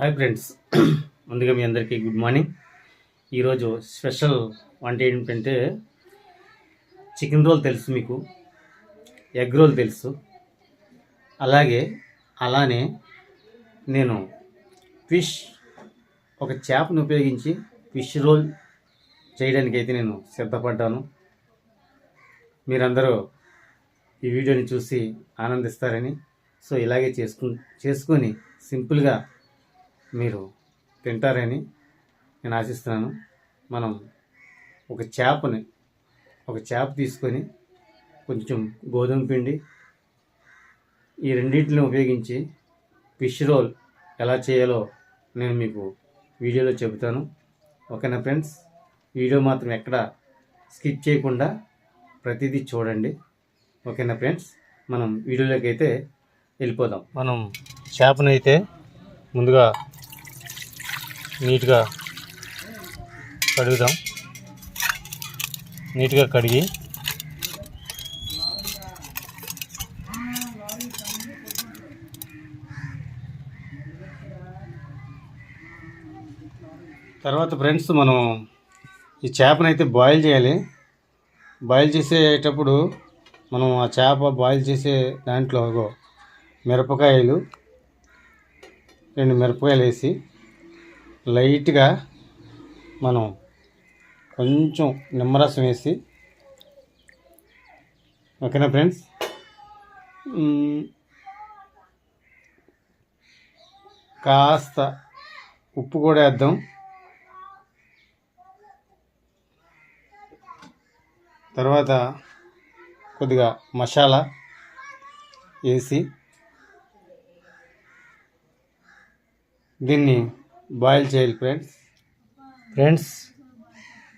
Hi friends ముందుగా మీ అందరికీ good morning ఈరోజు స్పెషల్ వంట ఏంటంటే చికెన్ రోల్ తెలుసు మీకు ఎగ్ రోల్ తెలుసు. అలాగే అలానే నేను ఫిష్ ఒక చేపను ఉపయోగించి ఫిష్ రోల్ చేయడానికి అయితే నేను సిద్ధపడ్డాను. మీరందరూ ఈ వీడియోని చూసి ఆనందిస్తారని. సో ఇలాగే చేసుకు చేసుకొని సింపుల్గా మీరు తింటారని నేను ఆశిస్తున్నాను. మనం ఒక చేపని ఒక చేప తీసుకొని కొంచెం గోధుమ పిండి ఈ రెండింటిని ఉపయోగించి ఫిష్ రోల్ ఎలా చేయాలో నేను మీకు వీడియోలో చెబుతాను. ఓకేనా ఫ్రెండ్స్ వీడియో మాత్రం ఎక్కడ స్కిప్ చేయకుండా ప్రతిదీ చూడండి. ఓకేనా ఫ్రెండ్స్ మనం వీడియోలోకి అయితే వెళ్ళిపోదాం. మనం చేపనైతే ముందుగా నీట్గా కడుగుదాం. నీట్గా కడిగి తర్వాత ఫ్రెండ్స్ మనం ఈ చేపనైతే బాయిల్ చేయాలి. బాయిల్ చేసేటప్పుడు మనం ఆ చేప బాయిల్ చేసే దాంట్లో మిరపకాయలు రెండు మిరపకాయలు వేసి లైట్గా మనం కొంచెం నిమ్మరసం వేసి ఓకేనా ఫ్రెండ్స్? కాస్త ఉప్పు కూడా వేద్దాం. తర్వాత కొద్దిగా మసాలా వేసి దీన్ని బాయిల్ చేయాలి ఫ్రెండ్స్. ఫ్రెండ్స్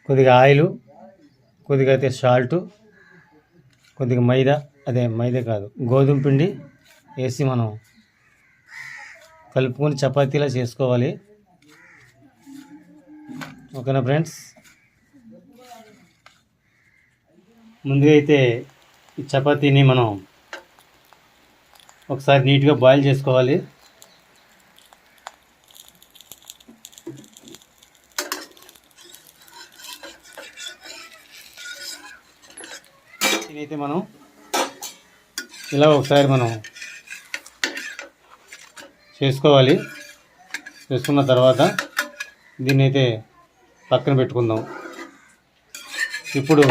కొద్దిగా ఆయిల్ కొద్దిగా అయితే సాల్ట్ కొద్దిగా మైదా అదే మైదా కాదు గోధుమ పిండి వేసి మనం కలుపుకొని చపాతీలా చేసుకోవాలి. ఓకేనా ఫ్రెండ్స్? ముందుగా అయితే ఈ చపాతీని మనం ఒకసారి నీట్గా బాయిల్ చేసుకోవాలి. దీనైతే మనం ఇలా ఒకసారి మనం చేసుకోవాలి. చేసుకున్న తర్వాత దీన్ని అయితే పక్కన పెట్టుకుందాం. ఇప్పుడు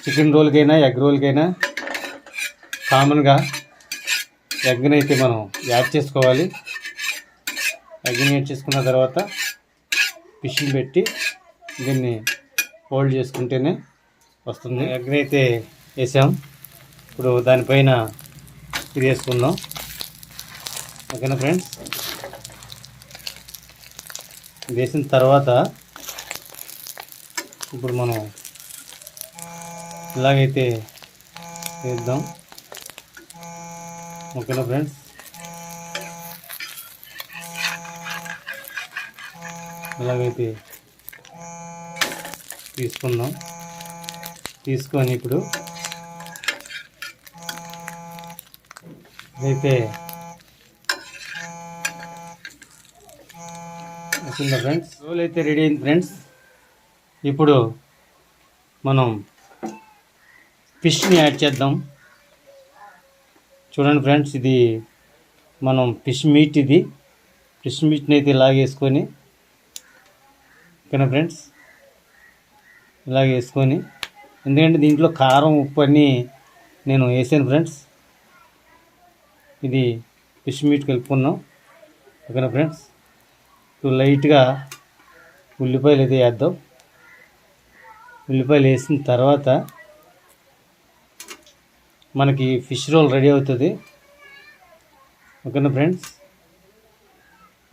చికెన్ రోల్కైనా ఎగ్ రోల్కైనా కామన్గా ఎగ్ని అయితే మనం యాడ్ చేసుకోవాలి. ఎగ్ని యాడ్ చేసుకున్న తర్వాత ఫిష్ని పెట్టి దీన్ని హోల్డ్ చేసుకుంటేనే వస్తుంది. అగ్ని అయితే వేసాం. ఇప్పుడు దానిపైన ఇది వేసుకుందాం. ఓకేనా ఫ్రెండ్స్? వేసిన తర్వాత ఇప్పుడు మనం ఇలాగైతే వేద్దాం. ఓకేనా ఫ్రెండ్స్? ఇలాగైతే తీసుకుందాం. తీసుకొని ఇప్పుడు అయితే వచ్చిందా ఫ్రెండ్స్ రోల్ అయితే రెడీ అయింది ఫ్రెండ్స్ ఇప్పుడు మనం ఫిష్ని యాడ్ చేద్దాం. చూడండి ఫ్రెండ్స్ ఇది మనం ఫిష్ మీట్ ఇది. ఫిష్ మీట్ని అయితే ఇలాగేసుకొని ఓకేనా ఫ్రెండ్స్ ఇలాగేసుకొని ఎందుకంటే దీంట్లో కారం ఉప్పు అన్నీ నేను వేసాను ఫ్రెండ్స్. ఇది ఫిష్ మీట్ కలుపుకున్నాం. ఓకేనా ఫ్రెండ్స్? ఇప్పుడు లైట్గా ఉల్లిపాయలు అయితే వేద్దాం. ఉల్లిపాయలు వేసిన తర్వాత మనకి ఫిష్ రోల్ రెడీ అవుతుంది. ఓకేనా ఫ్రెండ్స్?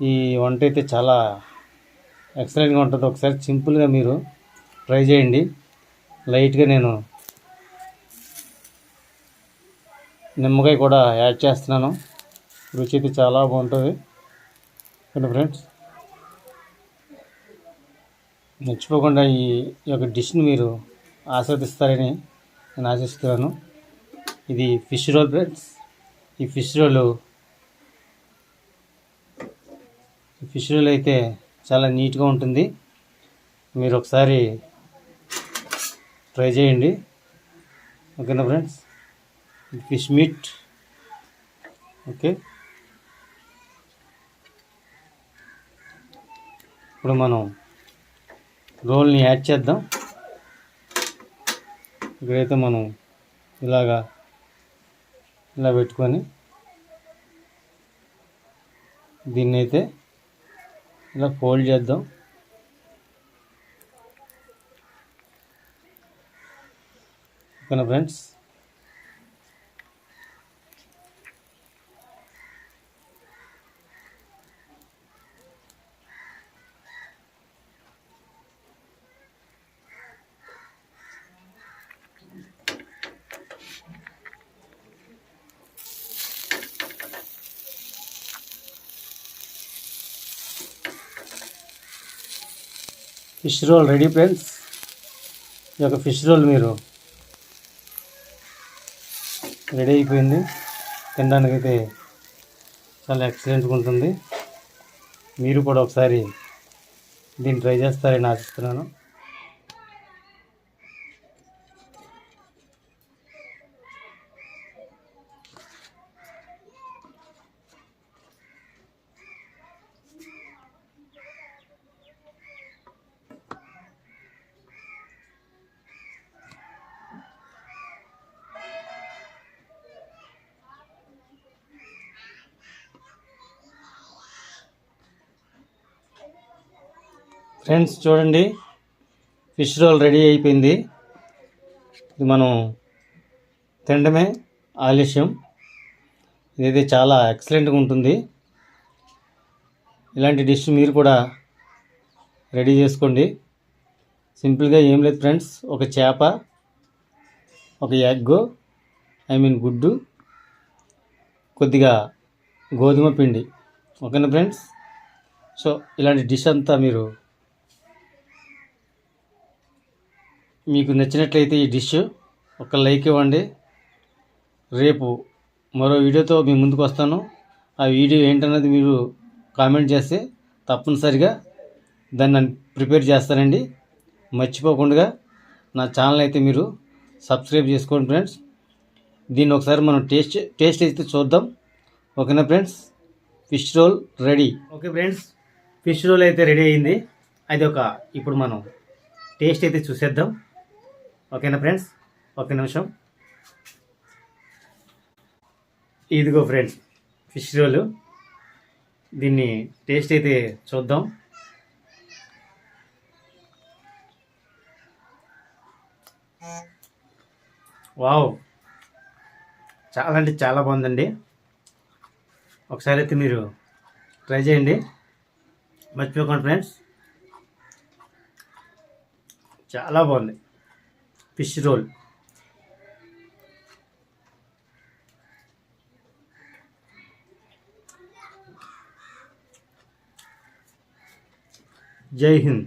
ఈ వంట అయితే చాలా ఎక్సలెంట్గా ఉంటుంది. ఒకసారి సింపుల్గా మీరు ట్రై చేయండి. లైట్గా నేను నిమ్మకాయ కూడా యాడ్ చేస్తున్నాను. రుచి అయితే చాలా బాగుంటుంది. కదా ఫ్రెండ్స్. మర్చిపోకుండా ఈ ఈ యొక్క డిష్ని మీరు ఆస్వాదిస్తారని నేను ఆశిస్తున్నాను. ఇది ఫిష్ రోల్ ఫ్రెండ్స్. ఈ ఫిష్ రోల్ ఫిష్ రోల్ అయితే చాలా నీట్గా ఉంటుంది. మీరు ఒకసారి ట్రై చేయండి. ఓకేనా ఫ్రెండ్స్? Fish meet. ఓకే. ఇప్పుడు మనం రోల్ని యాడ్ చేద్దాం. ఇక్కడైతే మనం ఇలాగా ఇలా పెట్టుకొని దీన్నైతే ఇలా ఫోల్డ్ చేద్దాం. ఓకేనా friends fish roll ready friends ఈ యొక్క ఫిష్ రోల్ మీరు రెడీ అయిపోయింది. తినడానికైతే చాలా ఎక్సలెంట్గా ఉంటుంది. మీరు కూడా ఒకసారి దీన్ని ట్రై చేస్తారని ఆశిస్తున్నాను. ఫ్రెండ్స్ చూడండి. ఫిష్ రోల్ రెడీ అయిపోయింది. ఇది మనం తినడమే ఆలస్యం. ఇదైతే చాలా ఎక్సలెంట్గా ఉంటుంది. ఇలాంటి డిష్ మీరు కూడా రెడీ చేసుకోండి. సింపుల్గా ఏం లేదు ఫ్రెండ్స్. ఒక చేప ఒక ఎగ్ ఐ మీన్ గుడ్డు కొద్దిగా గోధుమ పిండి. ఓకేనా ఫ్రెండ్స్? సో ఇలాంటి డిష్ అంతా మీరు మీకు నచ్చినట్లయితే ఈ డిష్ ఒక లైక్ ఇవ్వండి. రేపు మరో వీడియోతో మీ ముందుకు వస్తాను. ఆ వీడియో ఏంటన్నది మీరు కామెంట్ చేస్తే తప్పనిసరిగా దాన్ని ప్రిపేర్ చేస్తానండి. మర్చిపోకుండా నా ఛానల్ అయితే మీరు సబ్స్క్రైబ్ చేసుకోండి ఫ్రెండ్స్. దీన్ని ఒకసారి మనం టేస్ట్ టేస్ట్ అయితే చూద్దాం. ఓకేనా friends? Fish roll ready. Okay friends fish roll అయితే రెడీ అయింది. అది ఒక ఇప్పుడు మనం టేస్ట్ అయితే చూసేద్దాం. ఓకేనా ఫ్రెండ్స్? ఒక నిమిషం. ఇదిగో ఫ్రెండ్స్ ఫిష్ రోలు. దీన్ని టేస్ట్ అయితే చూద్దాం. వావ్. చాలా అంటే చాలా బాగుందండి. ఒకసారి అయితే మీరు ట్రై చేయండి. మర్చిపోకండి ఫ్రెండ్స్. చాలా బాగుంది. ఫిష్ రోల్ జై హింద్